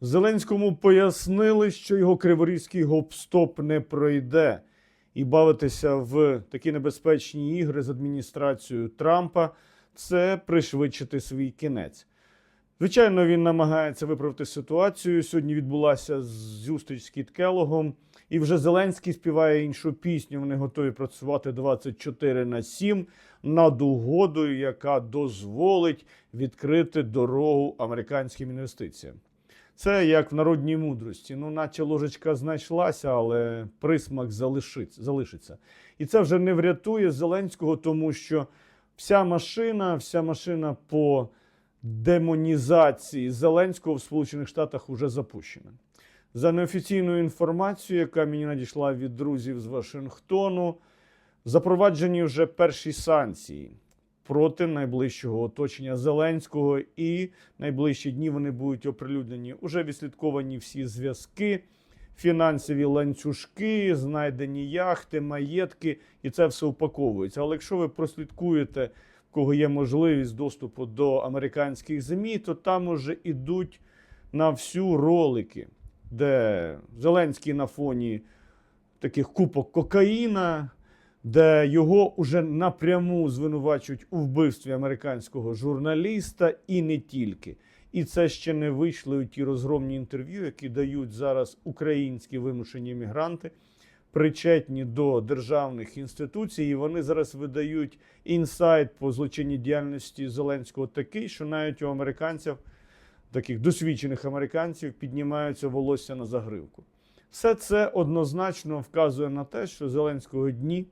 Зеленському пояснили, що його криворізький гоп-стоп не пройде, і бавитися в такі небезпечні ігри з адміністрацією Трампа це пришвидшити свій кінець. Звичайно, він намагається виправити ситуацію. Сьогодні відбулася зустріч з Кіт Келогом, і вже Зеленський співає іншу пісню. Вони готові працювати 24 на 7 над угодою, яка дозволить відкрити дорогу американським інвестиціям. Це як в народній мудрості. Ну, наче ложечка знайшлася, але присмак залишиться. І це вже не врятує Зеленського, тому що вся машина, вся машина по демонізації Зеленського в Сполучених Штатах вже запущена. За неофіційною інформацією, яка мені надійшла від друзів з Вашингтону, запроваджені вже перші санкції проти найближчого оточення Зеленського, і найближчі дні вони будуть оприлюднені. Уже відслідковані всі зв'язки, фінансові ланцюжки, знайдені яхти, маєтки, і це все упаковується. Але якщо ви прослідкуєте, кого є можливість доступу до американських ЗМІ, то там уже ідуть на всю ролики, де Зеленський на фоні таких купок кокаїна, де його уже напряму звинувачують у вбивстві американського журналіста і не тільки. І це ще не вийшли у ті розгромні інтерв'ю, які дають зараз українські вимушені мігранти, причетні до державних інституцій. І вони зараз видають інсайт по злочинній діяльності Зеленського такий, що навіть у американців, таких досвідчених американців, піднімаються волосся на загривку. Все це однозначно вказує на те, що Зеленського дні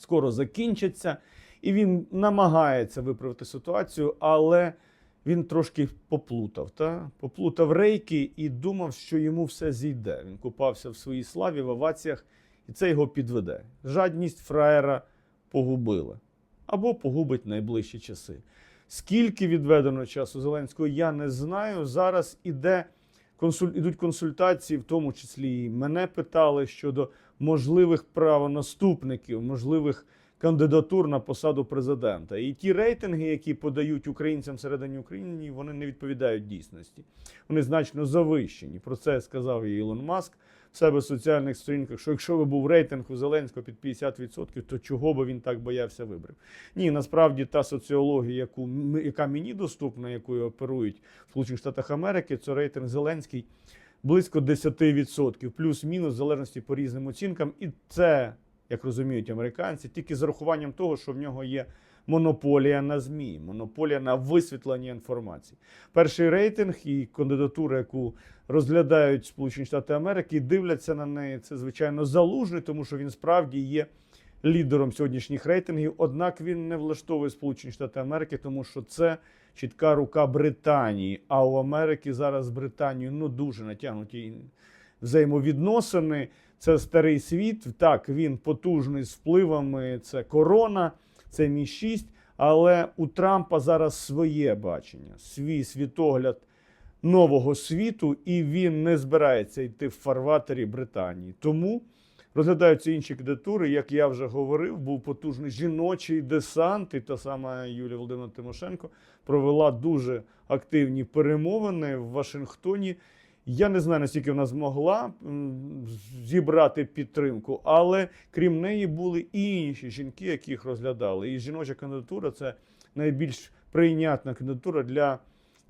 скоро закінчаться, і він намагається виправити ситуацію, але він трошки поплутав. Та? Поплутав рейки і думав, що йому все зійде. Він купався в своїй славі, в оваціях, і це його підведе. Жадність фраєра погубила або погубить найближчі часи. Скільки відведено часу Зеленського, я не знаю. Зараз іде консуль... ідуть консультації, в тому числі і мене питали щодо можливих правонаступників, можливих кандидатур на посаду президента. І ті рейтинги, які подають українцям всередині України, вони не відповідають дійсності. Вони значно завищені. Про це сказав і Ілон Маск в себе в соціальних сторінках. Що якщо би був рейтинг у Зеленського під 50%, то чого би він так боявся виборів? Ні, насправді та соціологія, яку яка мені доступна, якою оперують в Сполучених Штатах Америки, це рейтинг Зеленський близько 10%, плюс-мінус, в залежності по різним оцінкам. І це, як розуміють американці, тільки з урахуванням того, що в нього є монополія на ЗМІ, монополія на висвітлення інформації. Перший рейтинг і кандидатура, яку розглядають Сполучені Штати Америки, і дивляться на неї. Це звичайно залужний, тому що він справді є лідером сьогоднішніх рейтингів. Однак він не влаштовує Сполучені Штати Америки, тому що це чітка рука Британії. А у Америки зараз з Британією ну дуже натягнуті взаємовідносини. Це старий світ. Так, він потужний з впливами. Це корона, це мі 6 Але у Трампа зараз своє бачення, свій світогляд нового світу, і він не збирається йти в фарватері Британії. Тому розглядаються інші кандидатури. Як я вже говорив, був потужний жіночий десант, і та сама Юлія Володимирівна Тимошенко провела дуже активні перемовини в Вашингтоні. Я не знаю, наскільки вона змогла зібрати підтримку, але крім неї були і інші жінки, яких розглядали. І жіноча кандидатура це найбільш прийнятна кандидатура для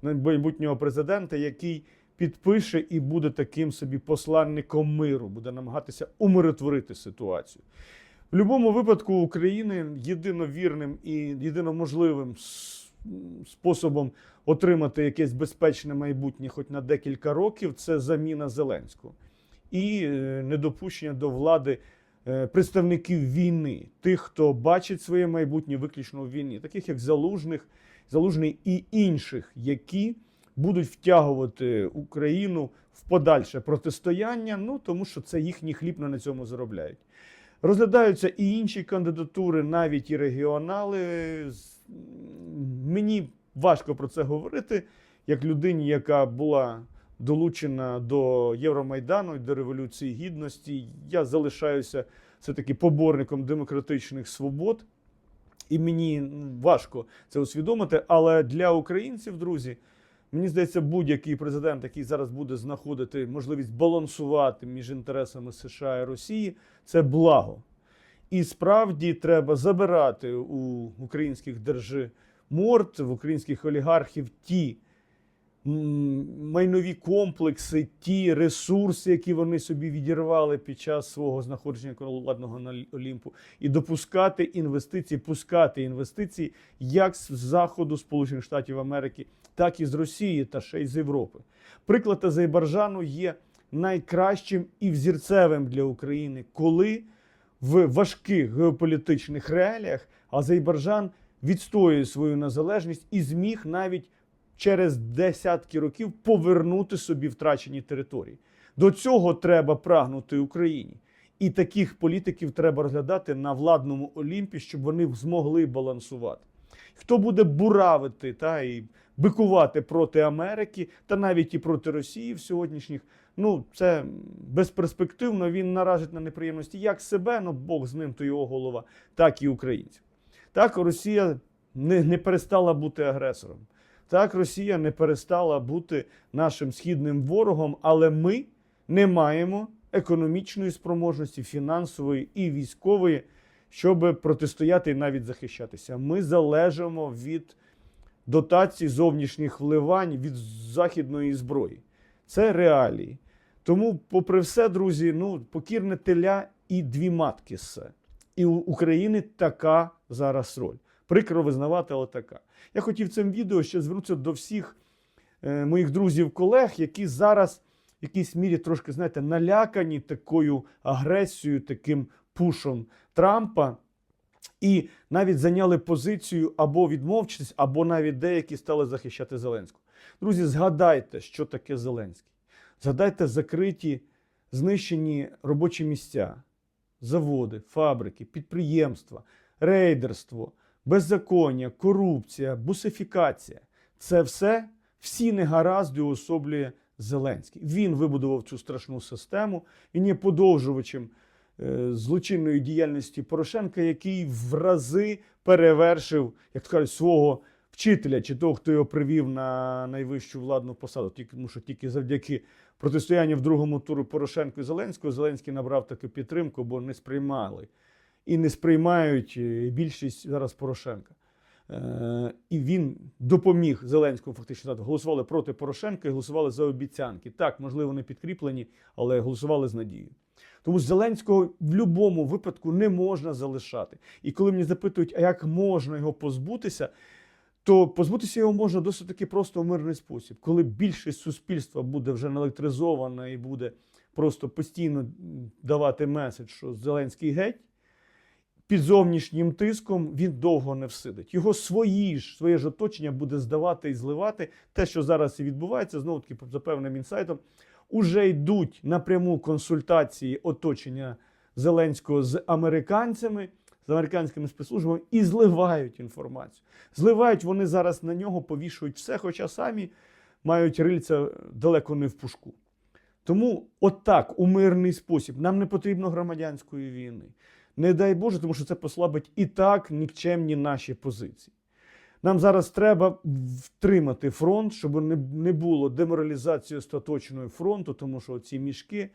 майбутнього президента, який підпише і буде таким собі посланником миру, буде намагатися умиротворити ситуацію. В будь-якому випадку України єдиновірним і єдиноможливим способом отримати якесь безпечне майбутнє, хоч на декілька років, це заміна Зеленського і е, недопущення до влади е, представників війни, тих, хто бачить своє майбутнє виключно в війні, таких як Залужних, Залужний і інших, які будуть втягувати Україну в подальше протистояння, ну тому що це їхній хліб на цьому заробляють. Розглядаються і інші кандидатури, навіть і регіонали. Мені важко про це говорити, як людині, яка була долучена до Євромайдану і до Революції Гідності. Я залишаюся все-таки поборником демократичних свобод. І мені важко це усвідомити. Але для українців, друзі, Мені здається, будь-який президент, який зараз буде знаходити можливість балансувати між інтересами США і Росії, це благо. І справді треба забирати у українських держиморд, в українських олігархів ті майнові комплекси, ті ресурси, які вони собі відірвали під час свого знаходження кололадного на Олімпу, і допускати інвестиції, пускати інвестиції як з Заходу Сполучених Штатів Америки, так і з Росії та ще й з Європи. Приклад Азербайджану є найкращим і взірцевим для України, коли в важких геополітичних реаліях Азербайджан відстоює свою незалежність і зміг навіть через десятки років повернути собі втрачені території. До цього треба прагнути Україні. І таких політиків треба розглядати на владному Олімпі, щоб вони змогли балансувати. Хто буде буравити та і бикувати проти Америки та навіть і проти Росії в сьогоднішніх, ну це безперспективно. Він наражить на неприємності як себе, ну Бог з ним, то його голова, так і українців. Так, Росія не, не перестала бути агресором. Так, Росія не перестала бути нашим східним ворогом, але ми не маємо економічної спроможності, фінансової і військової, щоб протистояти і навіть захищатися. Ми залежимо від дотацій зовнішніх вливань від західної зброї. Це реалії. Тому, попри все, друзі, ну покірне теля і дві матки все. І у України така зараз роль. Прикро визнавати, але така. Я хотів цим відео ще звернутися до всіх е, моїх друзів-колег, які зараз в якійсь мірі трошки, знаєте, налякані такою агресією, таким пушом Трампа. І навіть зайняли позицію або відмовчитись, або навіть деякі стали захищати Зеленського. Друзі, згадайте, що таке Зеленський. Згадайте закриті, знищені робочі місця, заводи, фабрики, підприємства, рейдерство, беззаконня, корупція, бусифікація. Це все, всі негаразди уособлює Зеленський. Він вибудував цю страшну систему, він є подовжувачем е, злочинної діяльності Порошенка, який в рази перевершив, як то кажуть, свого вчителя чи того, хто його привів на найвищу владну посаду. Тільки тому, що тільки завдяки протистоянню в другому туру Порошенко і Зеленського Зеленський набрав таку підтримку, бо не сприймали і не сприймають е, більшість зараз Порошенка. Е, І він допоміг Зеленському фактично голосували проти Порошенка і голосували за обіцянки. Так, можливо, не підкріплені, але голосували з надією. Тому Зеленського в будь-якому випадку не можна залишати. І коли мені запитують, а як можна його позбутися, то позбутися його можна досить таки просто в мирний спосіб. Коли більшість суспільства буде вже наелектризована і буде просто постійно давати меседж, що Зеленський геть, під зовнішнім тиском він довго не всидить. Його свої ж своє ж оточення буде здавати і зливати. Те, що зараз і відбувається, знову таки за певним інсайтом, уже йдуть напряму консультації оточення Зеленського з американцями, з американськими спецслужбами і зливають інформацію. Зливають вони зараз на нього, повішують все, хоча самі мають рильця далеко не в пушку. Тому отак, у мирний спосіб, нам не потрібно громадянської війни. Не дай Боже, тому що це послабить і так нікчемні наші позиції. Нам зараз треба втримати фронт, щоб не було деморалізації остаточної фронту, тому що ці мішки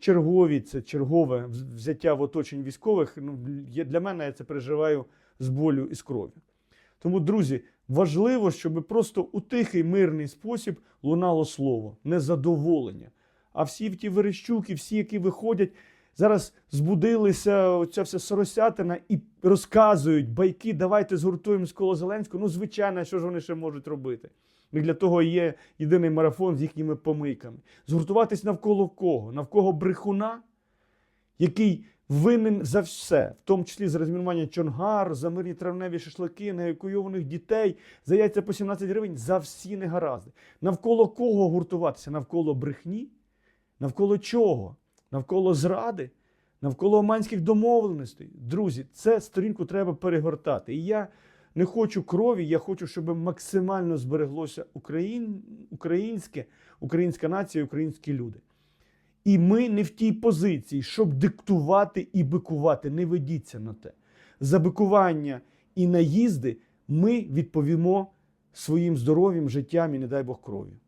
чергові, це чергове взяття в оточень військових. Ну, для мене я це переживаю з болю і з кров'ю. Тому, друзі, важливо, щоб просто у тихий мирний спосіб лунало слово, не задоволення. А всі ті верещуки, всі, які виходять, зараз збудилися оця вся соросятина і розказують байки, давайте згуртуємось коло Зеленського. Ну, звичайно, що ж вони ще можуть робити? І для того є єдиний марафон з їхніми помийками. Згуртуватись навколо кого? Навколо брехуна, який винен за все, в тому числі за розмінування Чонгар, за мирні травневі шашлики, на евакуйованих дітей, за яйця по 17 гривень, за всі негаразди. Навколо кого гуртуватися? Навколо брехні? Навколо чого? Навколо зради? Навколо оманських домовленостей. Друзі, це сторінку треба перегортати. І я не хочу крові, я хочу, щоб максимально збереглося україн, українське, українська нація, українські люди. І ми не в тій позиції, щоб диктувати і бикувати. Не ведіться на те. За бикування і наїзди ми відповімо своїм здоров'ям, життям і, не дай Бог, кров'ю.